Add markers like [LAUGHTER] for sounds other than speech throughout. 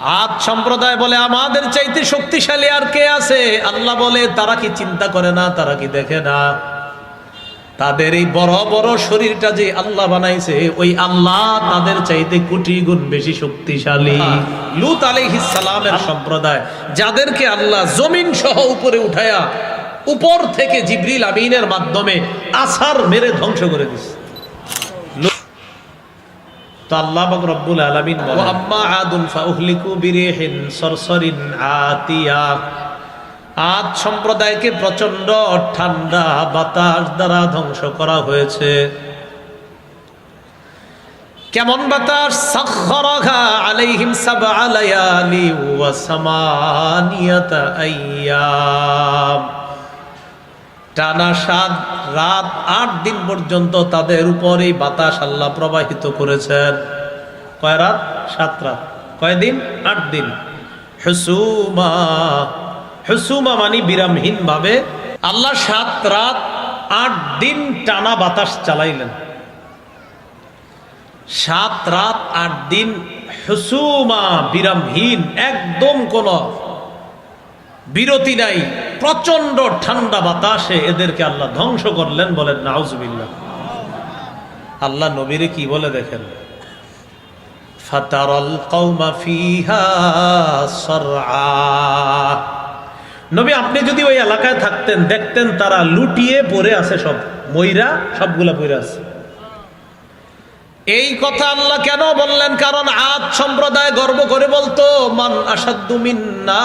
আদ সম্প্রদায় বলে, আমাদের চাইতে শক্তিশালী আর কে আছে? আল্লাহ বলে, তারা কি চিন্তা করে না, তারা কি দেখে না? তাদের এই বড় বড় শরীরটা যে আল্লাহ বানাইছে, ওই আল্লাহ তাদের চাইতে কোটি গুণ বেশি শক্তিশালী। লুত সালামের সম্প্রদায়, যাদেরকে আল্লাহ জমিন সহ উপরে উঠায়া, উপর থেকে জিবরিল আমিনের মাধ্যমে আসার মেরে ধ্বংস করে দিচ্ছে তো আল্লাহ পাক রব্বুল আলামিন বলেন আম্মা আদুন ফাউহলিকু বিরিহিন সরসরিন আতিয়া। আদ সম্প্রদায়কে প্রচণ্ড ঠান্ডা বাতাস দ্বারা ধ্বংস করা হয়েছে। কেমন বাতাস? সাখরাহা আলাইহিম সাবআ লায়ালি ওয়া সামানিয়াতা আইয়াম টানা সাত, রাত আট দিন পর্যন্ত তাদের উপরেই বাতাস আল্লাহ প্রবাহিত করেছেন। কয় রাত? সাত রাত। কয়দিন আট দিন। হুসুমা। হুসুমা মানে বিরামহীন ভাবে আল্লাহ সাত রাত, আট দিন টানা বাতাস চালাইলেন। সাত রাত, আট দিন হুসুমা বিরামহীন, একদম কোন বিরতি নাই প্রচণ্ড ঠান্ডা বাতাসে এদেরকে আল্লাহ ধ্বংস করলেন বলেন, নাউজবিল্লাহ। আল্লাহ নবীরে কি বলে দেখেন? ফাতারল নবী, আপনি যদি ওই এলাকায় থাকতেন, দেখতেন তারা লুটিয়ে পড়ে আছে সব, ময়রা সবগুলা পড়ে আছে। এই কথা আল্লাহ কেন বললেন? কারণ আদ সম্প্রদায় গর্ব করে বলতো, মান আসাদ্দু মিন্না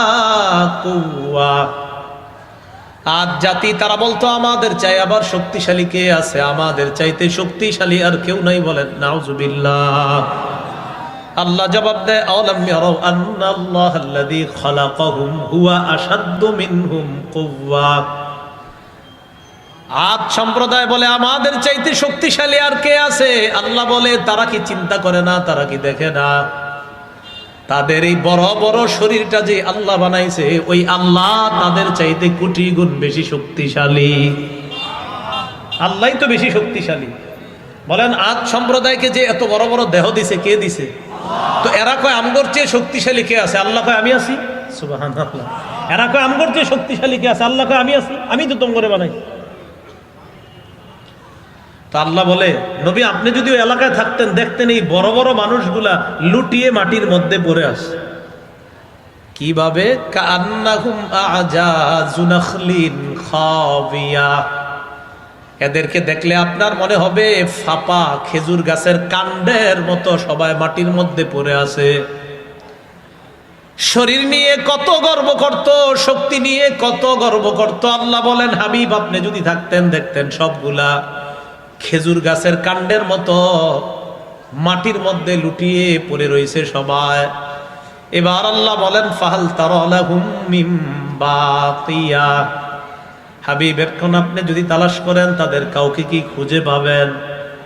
আদ জাতি, তারা বলতো, আমাদের চাই আবার শক্তিশালী কে আছে? আমাদের চাইতে শক্তিশালী আর কেউ নাই বলেন, নাউজুবিল্লাহ। আল্লাহ জবাব দেয়, আওলাম ইয়ারাও আন্নাল্লাহ আল্লাযী খালাকাহুম হুয়া আশাদ্দু মিনহুম কুওয়া। আদ সম্প্রদায় বলে, আমাদের চাইতে শক্তিশালী আর কে আছে? আল্লাহ বলে, তারা কি চিন্তা করে না, তারা কি দেখে না? তাদের এই বড় বড় শরীরটা যে আল্লাহ বানাইছে, ওই আল্লাহ তাদের চাইতে কোটি গুণ বেশি শক্তিশালী। আল্লাহই তো বেশি শক্তিশালী। বলেন আজ সম্প্রদায়কে যে এত বড় বড় দেহ দিছে, কে দিছে? তো এরা কয়, আমগর চেয়ে শক্তিশালী কে আছে? আল্লাহ কয়, আমি আছি। সুবহানাল্লাহ। এরা কয়, আমগর চেয়ে শক্তিশালী কে আছে? আল্লাহ কয়, আমি আছি। আমি তো তোম করে বানাই। তা আল্লাহ বলে, নবী, আপনি যদি ওই এলাকায় থাকতেন, দেখতেন এই বড় বড় মানুষগুলা লুটিয়ে মাটির মধ্যে পড়ে আসে কীভাবে? এদেরকে দেখলে আপনার মনে হবে, ফাপা খেজুর গাছের কাণ্ডের মতো সবাই মাটির মধ্যে পড়ে আছে। শরীর নিয়ে কত গর্ব করত, শক্তি নিয়ে কত গর্ব করত। আল্লাহ বলেন, হাবিব, আপনি যদি থাকতেন, দেখতেন সবগুলা। খেজুর গাছের কাণ্ডের মতো মাটির মধ্যে লুটিয়ে পড়ে রয়েছে সবাই। এবার আল্লাহ বলেন, ফাহাল তারিয়া হাবিব, এখন আপনি যদি তালাশ করেন, তাদের কাউকে কি খুঁজে পাবেন?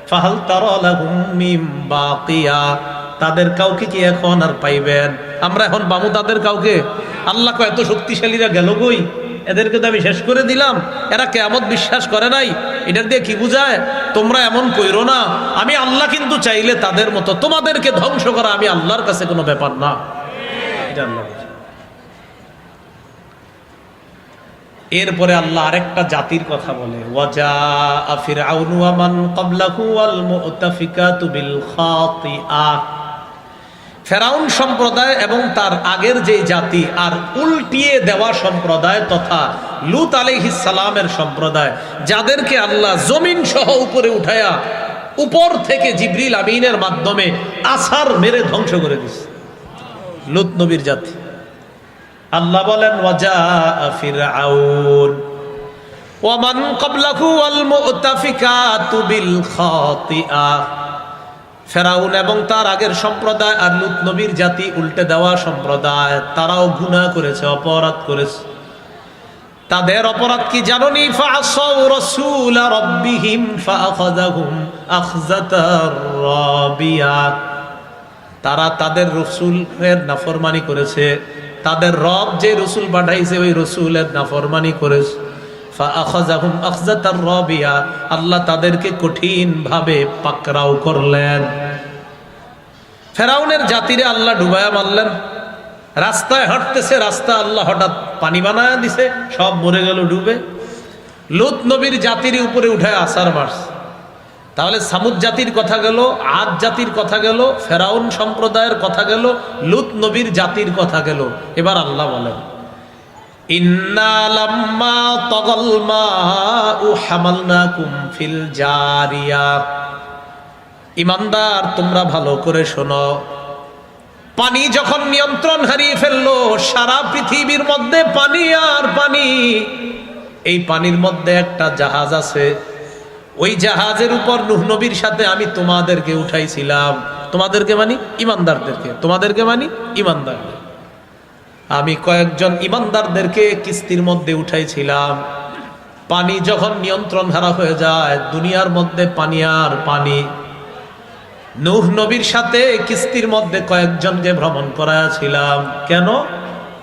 ফাহাল তারিম বাকিয়া তাদের কাউকে কি এখন আর পাইবেন? আমরা এখন বামু তাদের কাউকে? আল্লাহ এত শক্তিশালীরা গেল গই এদেরকে তো আমি শেষ করে দিলাম। এরা কেমন বিশ্বাস করে নাই। এটার দিয়ে কি বুঝায়? তোমরা এমন কইরো না। আমি আল্লাহ কিন্তু চাইলে তাদের মতো, তোমাদেরকে ধ্বংস করা আমি আল্লাহর কাছে কোনো ব্যাপার না। এরপরে আল্লাহ আরেকটা জাতির কথা বলে ওয়াজা আফির আউনু আমান ক্বাবলাহু ওয়াল মুতাফিকাতু বিল খাতিআ। ফেরাউন সম্প্রদায় এবং তার আগের যে জাতি আর উল্টিয়ে দেওয়া সম্প্রদায় তথা লুত সালামের সম্প্রদায়, যাদেরকে আল্লাহ জমিন সহ উপরে উঠায়া উপর থেকে জিবরিল আমিনের মাধ্যমে আসার মেরে ধ্বংস করে দিছে। লুত নবীর জাতি। আল্লাহ বলেন ওয়াজা ফিরআউন। ওয়ামান ক্বাবলাহু ওয়াল মুতাফিকাতু বিল ফেরাউন এবং তার আগের সম্প্রদায় আর লুত নবীর জাতি উল্টে দেওয়া সম্প্রদায়, তারাও গুনাহ করেছে, অপরাধ করেছে। তাদের অপরাধ কি জাননি? তারা তাদের রসুলের নাফরমানি করেছে। তাদের রব যে রসুল পাঠাইছে, ওই রসুলের নাফরমানি করেছে। আল্লাহ তাদেরকে কঠিন ভাবে পাকরাও করলেন। ফেরাউনের জাতিরে আল্লাহ ডুবায়া মারলেন। রাস্তায় হাঁটতেছে রাস্তা, আল্লাহ হঠাৎ পানি বানায় দিছে, সব মরে গেল ডুবে। লুত নবীর জাতির উপরে উঠায় আসার মাস তাহলে সামুদ জাতির কথা গেল, আদ জাতির কথা গেল, ফেরাউন সম্প্রদায়ের কথা গেল, লুত নবীর জাতির কথা গেল। এবার আল্লাহ বলেন ইমানদার, তোমরা ভালো করে শোনো। পানি যখন নিয়ন্ত্রণ হারিয়ে ফেলল, সারা পৃথিবীর মধ্যে পানি আর পানি। এই পানির মধ্যে একটা জাহাজ আছে। ওই জাহাজের উপর নুহ নবীর সাথে আমি তোমাদেরকে উঠাইছিলাম। তোমাদেরকে মানি? ইমানদারদেরকে। তোমাদেরকে মানি? ইমানদারদের। আমি কয়েকজন ইমানদারদেরকে কিস্তির মধ্যে উঠাইছিলাম। পানি যখন নিয়ন্ত্রণ হারা হয়ে যায়, দুনিয়ার মধ্যে পানি আর পানি। নূহ নবীর সাথে কিস্তির মধ্যে কয়েকজনকে ভ্রমণ করাছিলাম কেন?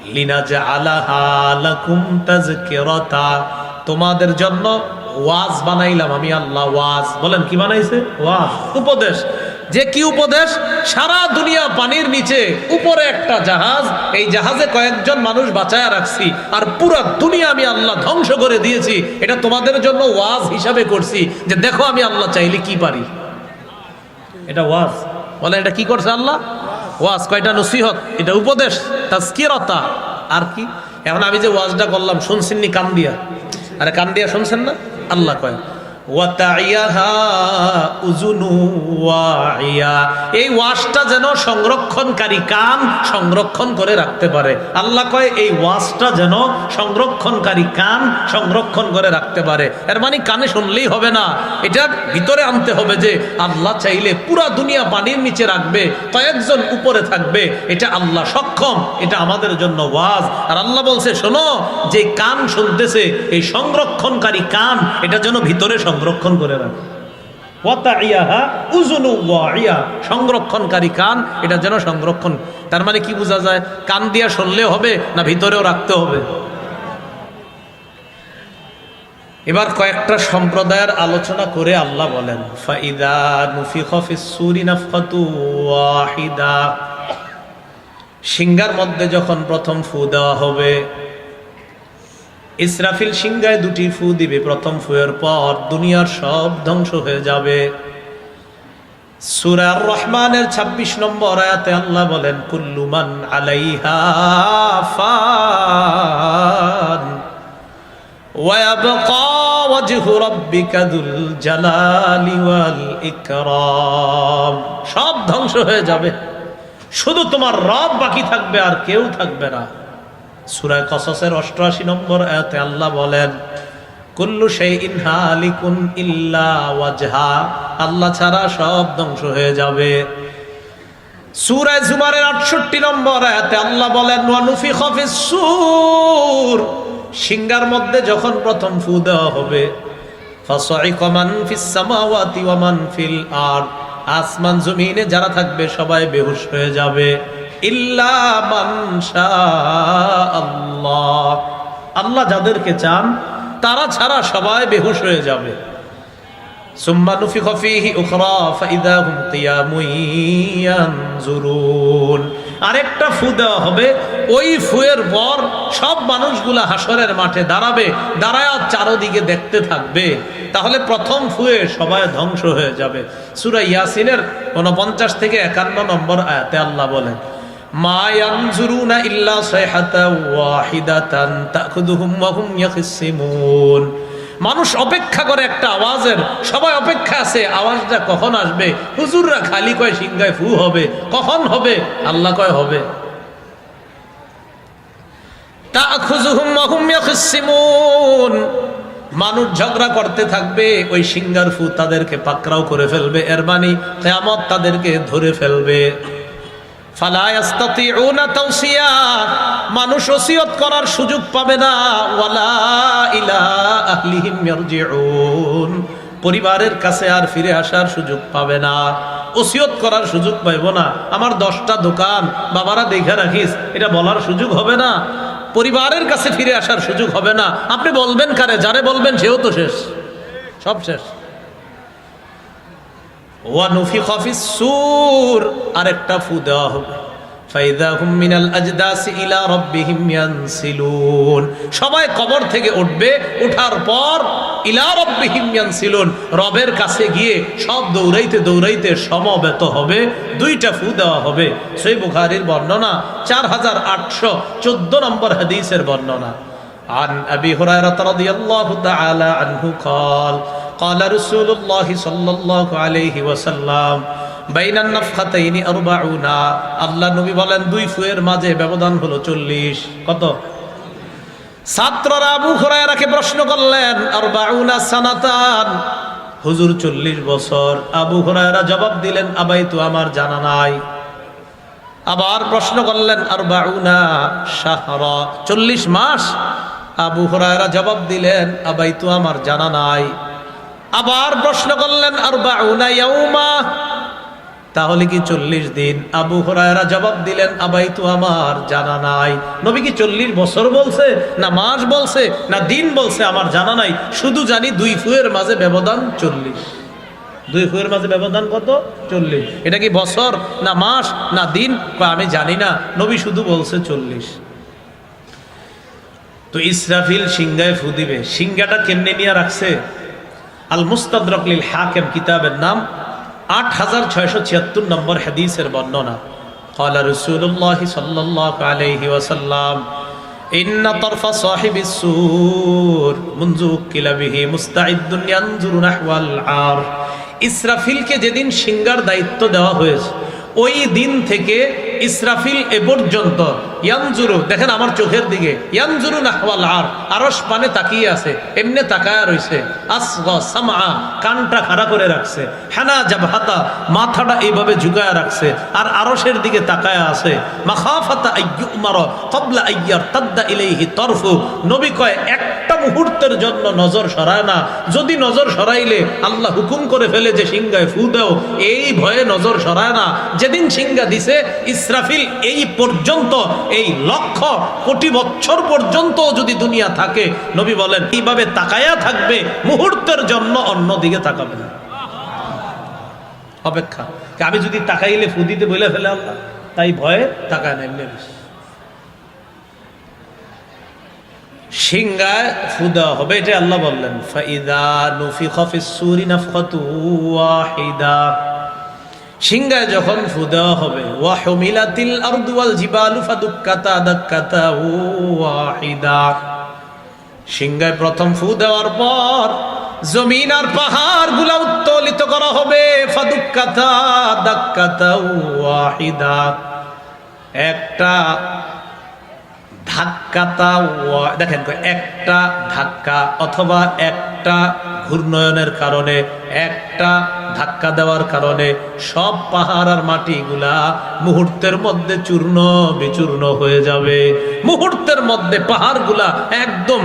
লিনাজা আলাহা লাকুম তাজকিরাতা তোমাদের জন্য ওয়াজ বানাইলাম আমি আল্লাহ ওয়াজ। বলেন কি বানাইছে? ওয়াজ। উপদেশ। যে কি উপদেশ? সারা দুনিয়া পানির নিচে, উপরে একটা জাহাজ, এই জাহাজে কয়েকজন মানুষ বাঁচায় রাখছি, আর পুরো দুনিয়া আমি আল্লাহ ধ্বংস করে দিয়েছি। এটা তোমাদের জন্য ওয়াজ হিসাবে করছি, যে দেখো আমি আল্লাহ চাইলে কি পারি। এটা ওয়াজ। বলে এটা কি করছে আল্লাহ? ওয়াজ, কয়টা নসিহত? এটা উপদেশ তাস্কিরতা আর কি? এখন আমি যে ওয়াজটা করলাম, শুনছেননি কান দিয়া আরে কান দিয়া শুনছেন না? আল্লাহ কয়। এই ওয়াজটা যেন সংরক্ষণকারী কান সংরক্ষণ করে রাখতে পারে। আল্লাহ কয়, এই যেন সংরক্ষণকারী কান সংরক্ষণ করে রাখতে পারে। এর মানে কানে শুনলেই হবে না। এটা ভিতরে আনতে হবে যে আল্লাহ চাইলে পুরা দুনিয়া পানির নিচে রাখবে, কয়েকজন উপরে থাকবে। এটা আল্লাহ সক্ষম, এটা আমাদের জন্য ওয়াজ। আর আল্লাহ বলছে, শোনো, যে কান শুনতেছে, এই সংরক্ষণকারী কান, এটা যেন ভিতরে সংরক্ষণ করে রাখে। সংরক্ষণকারী কান, এটা যেন সংরক্ষণ। তার মানে কি বোঝা যায়? কান দিয়া শুনলেও হবে না ভিতরেও রাখতে হবে? এবার কয়েকটা সম্প্রদায়ের আলোচনা করে আল্লাহ বলেন সিংহার মধ্যে যখন প্রথম ফু দেওয়া হবে ইসরাফিল সিংহায় দুটি ফু দিবে প্রথম ফুয়ের পর দুনিয়ার সব ধ্বংস হয়ে যাবে সুরার রহমানের ২৬ নম্বর আয়াতে আল্লাহ বলেন কুল্লুমান আলাইহা ফান ويبقى وجه ربك ذو الجلال والإكرام সব ধ্বংস হয়ে যাবে শুধু তোমার রব বাকি থাকবে আর কেউ থাকবে না সুরায় কসসের অষ্টআশি নম্বর আয়াতে আল্লাহ বলেন, কুল্লু হালিকুন ইল্লা ওয়াজহা। আল্লাহ ছাড়া সব ধ্বংস হয়ে যাবে। সূরা জুমারের 68 নম্বর সূর। মধ্যে যখন প্রথম ফু দেওয়া হবে মান মান আসমান জমিনে যারা থাকবে সবাই বেহুশ হয়ে যাবে। ইল্লা আল্লাহ। আল্লাহ যাদেরকে চান, তারা ছাড়া সবাই বেহুশ হয়ে যাবে। আরেকটা ফু দেওয়া হবে, ওই ফুয়ের পর সব মানুষগুলা হাসরের মাঠে দাঁড়াবে, দাঁড়ায় চারোদিকে দেখতে থাকবে। তাহলে প্রথম ফুয়ে সবাই ধ্বংস হয়ে যাবে। সূরা ইয়াসিনের 49 থেকে 51 নম্বর আয়াতে আল্লাহ বলেন মানুষ অপেক্ষা করে একটা আওয়াজের, সবাই অপেক্ষা আছে, আওয়াজটা কখন আসবে? হুজুররা খালি কয় সিংহায় ফু হবে, কখন হবে? আল্লাহ কয় হবে। মানুষ ঝগড়া করতে থাকবে, ওই সিঙ্গার ফু তাদেরকে পাকড়াও করে ফেলবে, এর মানে তাদেরকে ধরে ফেলবে। মানুষ ওসিয়ত করার সুযোগ পাবে না। পরিবারের কাছে আর ফিরে আসার সুযোগ পাবে না। ওসিয়ত করার সুযোগ পাইব না। আমার দশটা দোকান, বাবারা দেখে রাখিস, এটা বলার সুযোগ হবে না। পরিবারের কাছে ফিরে আসার সুযোগ হবে না। আপনি বলবেন কারে? যারে বলবেন সেও তো শেষ। সব শেষ। ওয়ানুফি খফিস সুর আরেকটা ফু দেওয়া হবে ফাইদা হুম মিনাল আজদাসি ইলা রাব্বিহিম ইয়ানসিলুন সবাই কবর থেকে উঠবে ওঠার পর ইলা রাব্বিহিম ইয়ানসিলুন রবের কাছে গিয়ে সব দৌড়াইতে দৌড়াইতে সমবেত হবে দুইটা ফু দেওয়া হবে সেই বুখারীর বর্ণনা চার হাজার আটশো চোদ্দ নম্বর হাদিসের বর্ণনা عن أبي هريرة رضي الله تعالى عنه قال قال رسول الله صلى الله عليه وسلم بين النفختين أربعون আল্লাহ নবী বলেন দুই ফুয়ের মাঝে ব্যবধান হলো চল্লিশ কত ছাত্ররা আবু হুরায়রাকে প্রশ্ন করলেন আর বাউনা সানাতান হুজুর চল্লিশ বছর আবু হুরায়রা জবাব দিলেন আবাই তো আমার জানা নাই আবার প্রশ্ন করলেন আর বাউনা শাহরা চল্লিশ মাস আবু হুরায়রা জবাব দিলেন আবাই তো আমার জানা নাই আবার প্রশ্ন করলেন আর বাউনা ইয়াউমা? তাহলে কি চল্লিশ দিন? আবু হরায়রা জবাব দিলেন, আবাই তো আমার জানা নাই। নবী কি চল্লিশ বছর বলছে, না মাস বলছে, না দিন বলছে, আমার জানা নাই? শুধু জানি দুই ফুয়ের মাঝে ব্যবধান চল্লিশ। দুই ফুয়ের মাঝে ব্যবধান কত? চল্লিশ। এটা কি বছর, না মাস, না দিন? আমি জানি না। নবী শুধু বলছে চল্লিশ। তো ইসরাফিল সিংগায় ফু দিবে। সিংগাটা কেমনে নিয়ে রাখছে? আল মুস্তাদরকলিল হাকেম কিতাবের নাম আট হাজার ছয়শো ছিয়াত্তর নম্বর হাদিসের বর্ণনা قال رسول الله صلى الله عليه وسلم إن طرف صاحب السور منذ وكل به مستعد ينظر نحو العار ইসরাফিলকে যেদিন সিঙ্গার দায়িত্ব দেওয়া হয়েছে ওই দিন থেকে ইসরাফিল এ পর্যন্ত, ইয়ানজুরু, দেখেন আমার চোখের দিকে, ইয়ানজুরু নাহওয়াল আর আরস পানে তাকিয়ে আছে, এমনি তাকায়া রইছে, আসগ সামা কানটা খাড়া করে রাখছে, হানা জাবহাতা, মাথাটা এইভাবে ঝুঁকায়া রাখছে, আর আরসের দিকে তাকায়া আছে, মাখাফাতা আইয়ু উমার কবলা আইয়ার তাদ্দা ইলাইহি তরফু, নবী কয়, একটা মুহূর্তের জন্য নজর সরায় না, যদি নজর সরাইলে আল্লাহ হুকুম করে ফেলে যে সিংগায় ফু দাও, এই ভয়ে নজর সরায় না, যেদিন সিংগা দিছে ইসরাফিল এই পর্যন্ত, এই লক্ষ কোটি বছর পর্যন্ত যদি দুনিয়া থাকে, নবী বলেন, এইভাবে তাকায়া থাকবে, মুহূর্তের জন্য অন্য দিকে তাকাবে না। অপেক্ষা। আমি যদি তাকাইলে ফু দিতে বলে ফেলে আল্লাহ, তাই ভয়ে তাকায় না, এমনি সিংগায় ফুদা হবে এটা আল্লাহ বললেন ফাইদা নুফি খফিস সুরি নাফখাতু ওয়াহিদা। সিংগায় যখন ফু দেওয়া হবে, ওয়াহমিলাতিল আরদু ওয়াল জিবালু ফাদুক্কাতা দাক্কাতা ওয়াহিদা। সিংগায় প্রথম ফু দেওয়ার পর জমিন আর পাহাড়গুলা উত্তোলিত করা হবে, ফাদুক্কাতা দাক্কাতা ওয়াহিদা। একটা ধাক্কাতা ওয়া- দেখেন একটা ধাক্কা অথবা একটা ঘূর্ণয়নের কারণে, একটা ধাক্কা দেওয়ার কারণে সব পাহাড় আর মাটিগুলা মুহূর্তের মধ্যে চূর্ণ বিচূর্ণ হয়ে যাবে। মুহূর্তের মধ্যে পাহাড়গুলা একদম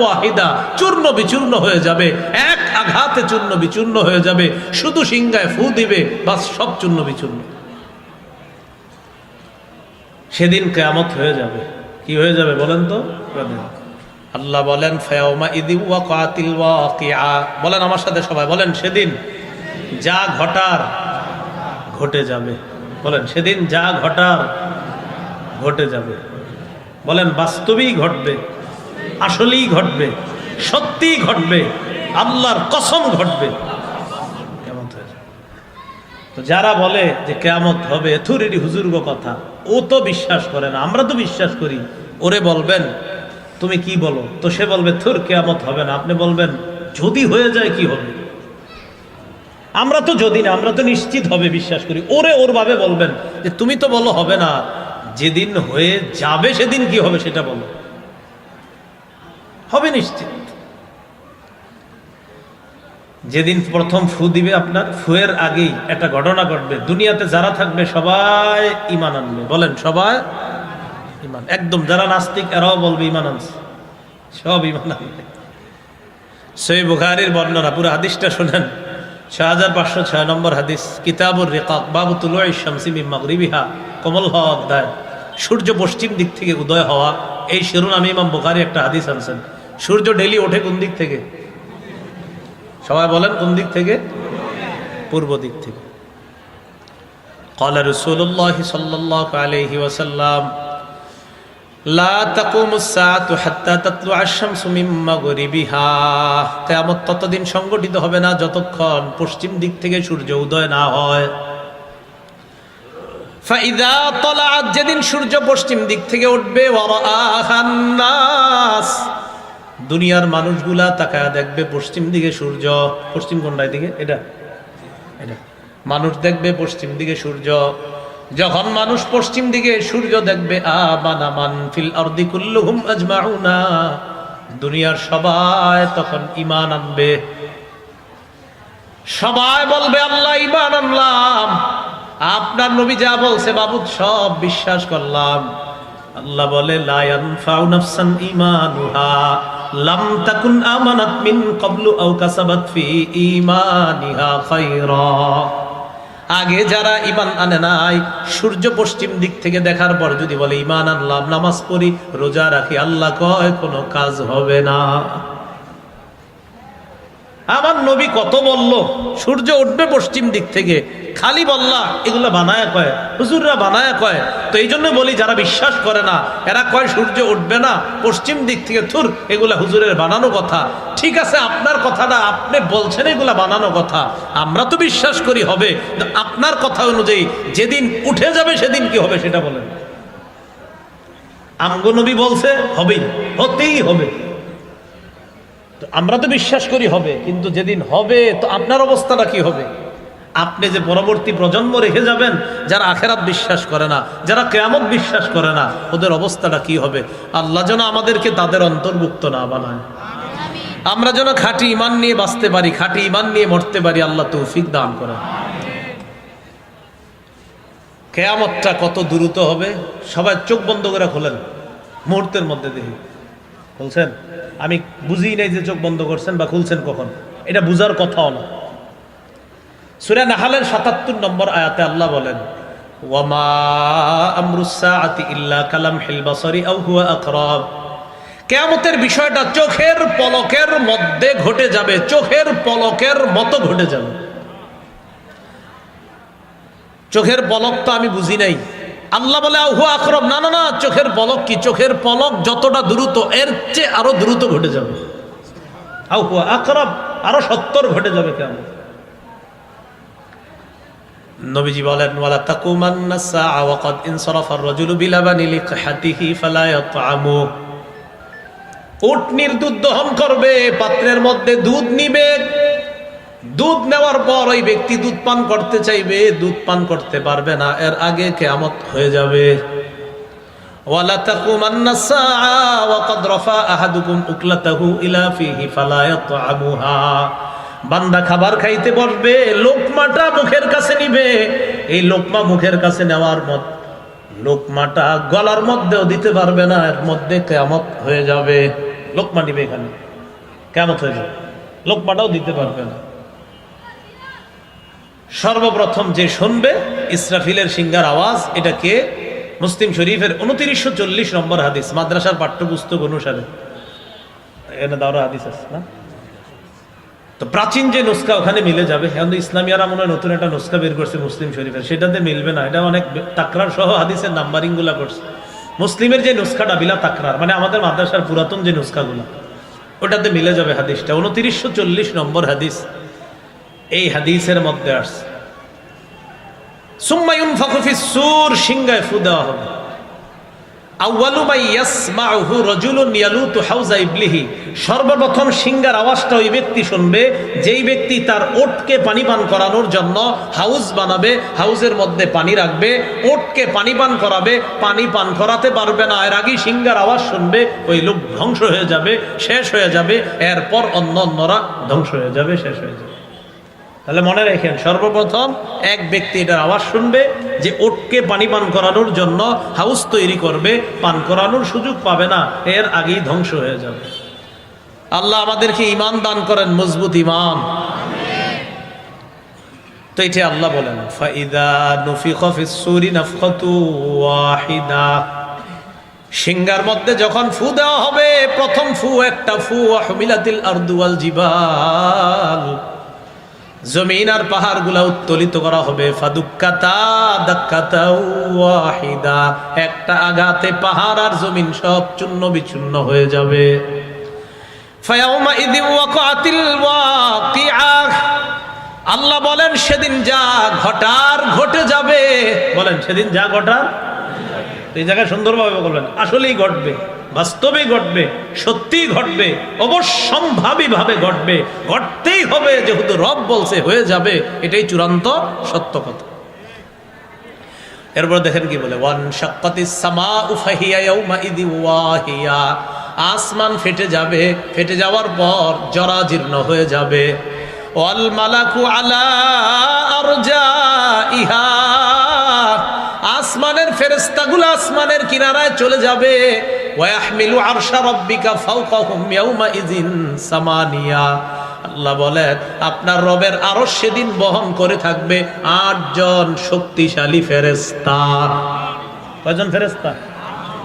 ওয়াহিদা চূর্ণ বিচূর্ণ হয়ে যাবে, এক আঘাতে চূর্ণ বিচূর্ণ হয়ে যাবে, শুধু সিংগায় ফু দিবে, বাস সব চূর্ণ বিচূর্ণ। সেদিন কেয়ামত হয়ে যাবে। কি হয়ে যাবে বলেন তো? আল্লাহ বলেন ফায়াউমা ইদি ওয়াকাতিল ওয়াকিআ। বলেন আমার সাথে সবাই, বলেন, সেদিন যা ঘটার ঘটে যাবে। বলেন, সেদিন যা ঘটার ঘটে যাবে। বলেন, বাস্তবেই ঘটবে, আসলেই ঘটবে, সত্যিই ঘটবে, আল্লাহর কসম ঘটবে। তো যারা বলে যে কেয়ামত হবে থুরেরই হুজুর্গ কথা, ও তো বিশ্বাস করে না, আমরা তো বিশ্বাস করি। ওরে বলবেন তুমি কি বলো? তো সে বলবে, থুর, কেয়ামত হবে না। আপনি বলবেন, যদি হয়ে যায় কি হবে? আমরা তো যদি না, আমরা তো নিশ্চিত হবে, বিশ্বাস করি। ওরে ওর ভাবে বলবেন যে, তুমি তো বলো, হবে না। যেদিন হয়ে যাবে সেদিন কি হবে সেটা বলো। হবে নিশ্চিত। যেদিন প্রথম ফু দিবে আপনার, ফুয়ের আগেই একটা ঘটনা ঘটবে। দুনিয়াতে যারা থাকবে, সবাই ইমান আনবে। বলেন, সবাই ইমান একদম যারা নাস্তিক এরাও বলবে ইমান আনছে সব ইমান আনবে সই বুখারির বর্ণনা পুরো হাদিসটা শোনেন ছয় হাজার পাঁচশো ছয় নম্বর হাদিস কিতাবুর রেকাক বাবু তুলো শামসি মাগরিবিহা কমল হওয়া অধ্যায় সূর্য পশ্চিম দিক থেকে উদয় হওয়া এই শিরোনামে ইমাম বুখারি একটা হাদিস আনছেন সূর্য ডেলি ওঠে কোন দিক থেকে সবাই বলেন কোন দিক থেকে পূর্ব দিক থেকে قال رسول الله صلى الله عليه وسلم ততদিন সংগঠিত হবে না যতক্ষণ পশ্চিম দিক থেকে সূর্য উদয় না হয়। যেদিন সূর্য পশ্চিম দিক থেকে উঠবে দুনিয়ার মানুষগুলা তাকায় দেখবে পশ্চিম দিকে সূর্য। পশ্চিম কোনটায় দিকে এটা। এটা। মানুষ দেখবে পশ্চিম দিকে সূর্য। যখন মানুষ পশ্চিম দিকে সূর্য দেখবে ফিল দুনিয়ার সবাই তখন ইমান আনবে। সবাই বলবে, আল্লাহ ইমান আনলাম। আপনার নবী যা বলছে বাবু সব বিশ্বাস করলাম। আল্লাহ বলে, লা ইয়ানফাউ নাফসান আমানাত মিন আগে যারা ইমান আনে নাই, সূর্য পশ্চিম দিক থেকে দেখার পর যদি বলে ইমান আনলাম, নামাজ পড়ি, রোজা রাখি, আল্লাহ কয় কোনো কাজ হবে না। আমার নবী কত বলল? সূর্য উঠবে পশ্চিম দিক থেকে। খালি বললা, এগুলো বানায় কয়, হুজুররা বানায় কয়। তো এই জন্য বলি, যারা বিশ্বাস করে না, এরা কয়, সূর্য উঠবে না, পশ্চিম দিক থেকে থুর, এগুলা হুজুরের বানানো কথা। ঠিক আছে, আপনার কথাটা আপনি বলছেন, এগুলা বানানো কথা। আমরা তো বিশ্বাস করি, হবে। আপনার কথা অনুযায়ী, যেদিন উঠে যাবে, সেদিন কি হবে, সেটা বলেন। আমগো নবী বলছে, হবেই, হতেই হবে। তো আমরা তো বিশ্বাস করি হবে, কিন্তু যেদিন হবে, তো আপনার অবস্থাটা কি হবে? আপনি যে পরবর্তী প্রজন্ম রেখে যাবেন, যারা আখেরাত বিশ্বাস করে না, যারা কেয়ামত বিশ্বাস করে না, ওদের অবস্থাটা কি হবে? আল্লাহ যেন আমাদেরকে তাদের অন্তর্ভুক্ত না বানায়। আমরা যেন খাঁটি ইমান নিয়ে বাঁচতে পারি, খাঁটি ইমান নিয়ে মরতে পারি, আল্লাহ তৌফিক দান করেন। কেয়ামতটা কত দ্রুত হবে, সবাই চোখ বন্ধ করে খোলেন, মুহূর্তের মধ্যে দেখি। বলছেন আমি বুঝি নাই যে চোখ বন্ধ করছেন বা খুলছেন কখন। এটা বুঝার কথাও না। সুরা নাহালের সাতাত্তর নম্বর আয়াতে আল্লাহ বলেন কেয়ামতের বিষয়টা চোখের পলকের মধ্যে ঘটে যাবে, চোখের পলকের মতো ঘটে যাবে। চোখের পলক তো আমি বুঝি নাই। আল্লাহ বলে, আহু, আক্রম। না না না, চোখের পলক কি? চোখের পলক যতটা দ্রুত, এর চেয়ে আরও দ্রুত ঘটে যাবে। আহু, আক্রম, আরও সত্তর ঘটে যাবে কেমন? নবীজি বলেন, ওয়ালা তাকুমান্না সাআ ওয়া ক্বাদ ইনসারাফা আর-রাজুলু বিলাবানি লিকহাতিহি ফালা ইয়াতআমু উটনির দুধ দহন করবে, পাত্রের মধ্যে দুধ নিবে দুধ নেওয়ার পর ওই ব্যক্তি দুধ পান করতে চাইবে, দুধ পান করতে পারবে না, এর আগে কেয়ামত হয়ে যাবে। বান্দা খাবার খাইতে বসবে, লোকমাটা মুখের কাছে নিবে। এই লোকমা মুখের কাছে নেওয়ার মত, লোকমাটা গলার মধ্যেও দিতে পারবে না, এর মধ্যে কেয়ামত হয়ে যাবে। লোকমা নিবে এখানে কেমত হয়ে যাবে। লোকমাটাও দিতে পারবে না। সর্বপ্রথম যে শুনবে ইসরাফিলের সিঙ্গার আওয়াজ, এটা কে? মুসলিম শরীফের উনত্রিশশো চল্লিশ নম্বর হাদিস, মাদ্রাসার পাঠ্যপুস্তক অনুসারে। এখানে দাওরা হাদিস আছে, না? তো প্রাচীন যে নুস্খা, ওখানে মিলে যাবে। এখন ইসলামিয়ারা মনে হয় নতুন একটা নুস্খা বের করছে মুসলিম শরীফের। সেটাতে মিলবে না। এটা অনেক তাকরার সহ হাদিসের নাম্বারিংগুলা করছে। মুসলিমের যে নুস্খাটা বিলা তাকরার মানে আমাদের মাদ্রাসার পুরাতন যে নুস্খাগুলো, ওটাতে মিলে যাবে হাদিসটা। উনত্রিশশো চল্লিশ নম্বর হাদিস। এই হাদিসের মধ্যে আসছে। সুম্মায়ুন ফখফিস সুর সিংগায় ফু দেওয়া হবে। সর্বপ্রথম সিঙ্গার আওয়াজটা ওই ব্যক্তি শুনবে, যেই ব্যক্তি তার ওটকে পানি পান করানোর জন্য হাউস বানাবে হাউসের মধ্যে পানি রাখবে, ওটকে পানি পান করাবে, পানি পান করাতে পারবে না, এর আগেই সিঙ্গার আওয়াজ শুনবে, ওই লোক ধ্বংস হয়ে যাবে, শেষ হয়ে যাবে, এরপর অন্য অন্যরা ধ্বংস হয়ে যাবে, শেষ হয়ে যাবে। তাহলে মনে রাখেন, সর্বপ্রথম এক ব্যক্তি এটার আওয়াজ শুনবে যে ওটকে পানি পান করানোর জন্য হাউস তৈরি করবে, পান করানোর সুযোগ পাবে না, এর আগেই ধ্বংস হয়ে যাবে। আল্লাহ আমাদেরকে ইমান দান করেন, মজবুত ইমান তো এটা আল্লাহ বলেন সিংহার মধ্যে যখন ফু দেওয়া হবে, প্রথম ফু একটা ফু হুমিলাতিল আরদু ওয়াল জিবাল। জমিন আর পাহাড়গুলা উত্তোলিত করা হবে। ওয়াহিদা। একটা আঘাতে পাহাড় আর জমিন সব চূর্ণ বিচূর্ণ হয়ে যাবে। ফায়াউমা আল্লাহ বলেন, সেদিন যা ঘটার ঘটে যাবে। বলেন, সেদিন যা ঘটার এই জায়গায় সুন্দরভাবে বলবেন, আসলেই ঘটবে বাস্তবেই ঘটবে, সত্যিই ঘটবে অবশ্যম্ভাবী ভাবে ঘটবে, ঘটতেই হবে, যেহেতু রব বলছে হয়ে যাবে, এটাই চূড়ান্ত সত্য কথা। এরপর দেখেন কি বলে, ওয়ান শাক্কাতি সামা উফাহিয়া ইয়াউমা ইদি ওয়াহিয়া, আসমান ফেটে যাবে, ফেটে যাওয়ার পর জরাজীর্ণ হয়ে যাবে। ওয়াল মালাকু আলা আরজাইহা আসমানের ফেরেস্তাগুলো আসমানের কিনারায় চলে যাবে। আল্লাহ আপনার রবের আরও সেদিন বহন করে থাকবে আটজন শক্তিশালী ফেরেস্তা কয়জন ফেরেস্তা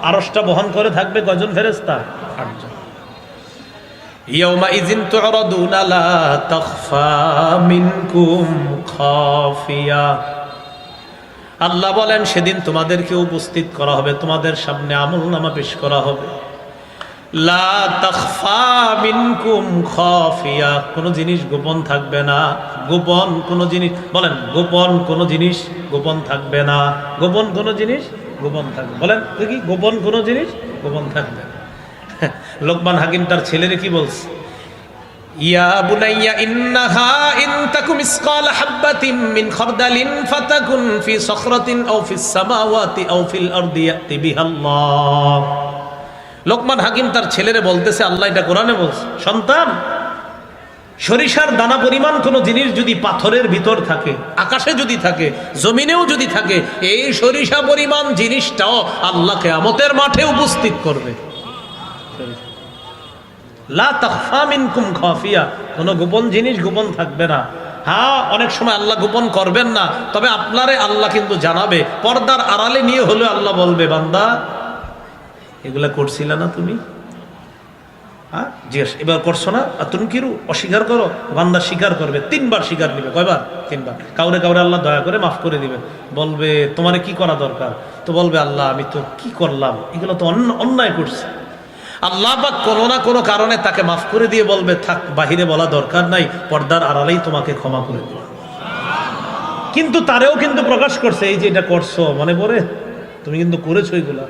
আরশটা বহন করে থাকবে কয়জন ফেরেস্তা আটজন। ইয়াউমাইযিন মিনকুম খাফিয়া। আল্লাহ বলেন, সেদিন তোমাদেরকে উপস্থিত করা হবে। তোমাদের সামনে আমল নামা পেশ করা হবে। কোনো জিনিস গোপন থাকবে না। গোপন কোনো জিনিস, বলেন, গোপন কোনো জিনিস গোপন থাকবে না। গোপন কোনো জিনিস গোপন থাকবে বলেন, দেখি, গোপন কোনো জিনিস গোপন থাকবে [LAUGHS] লোকমান হাকিম তার ছেলেরে কি বলছে? ইয়া বুনাইয়া, ইন্নাহা ইন তাকুম মিসকাল হাববাতিন মিন খারদালিন ফাতাকুন ফি সখরাতিন আও ফিস সামাওয়াতি আও ফিল আরদি ইয়াতি বিহাল্লাহ লোকমান হাকিম তার ছেলেরে বলতেছে, আল্লাহ এটা কোরআনে বলছে, সন্তান, সরিষার দানা পরিমাণ কোনো জিনিস যদি পাথরের ভিতর থাকে, আকাশে যদি থাকে, জমিনেও যদি থাকে, এই সরিষা পরিমাণ জিনিসটাও আল্লাহকে আমতের মাঠে উপস্থিত করবে। লা মিনকুম খাফিয়া। কোনো গোপন জিনিস গোপন থাকবে না। হ্যাঁ অনেক সময় আল্লাহ গোপন করবেন না, তবে আপনারে আল্লাহ কিন্তু জানাবে। পর্দার আড়ালে নিয়ে হলে আল্লাহ বলবে, বান্দা, এগুলা করছিল না তুমি? হ্যাঁ জিজ্ঞেস এবার করছ না? আর তুমি কিরু অস্বীকার করো? বান্দা স্বীকার করবে, তিনবার স্বীকার নিবে। কয়বার? তিনবার। কাউরে কাউরে আল্লাহ দয়া করে মাফ করে দিবে। বলবে, তোমার কি করা দরকার? তো বলবে, আল্লাহ, আমি তো কি করলাম? এগুলো তো অন্য অন্যায় করছি। আল্লাহ বা কোনো না কোনো কারণে তাকে মাফ করে দিয়ে বলবে, থাক, বাহিরে বলা দরকার নাই, পর্দার আড়ালেই তোমাকে ক্ষমা করে দেবে। কিন্তু তারেও কিন্তু প্রকাশ করছে, এই যে এটা করছ, মনে পড়ে? তুমি কিন্তু করেছ এগুলা।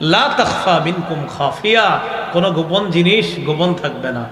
লা তাখফা মিনকুম খাফিয়া, কোনো গোপন জিনিস গোপন থাকবে না।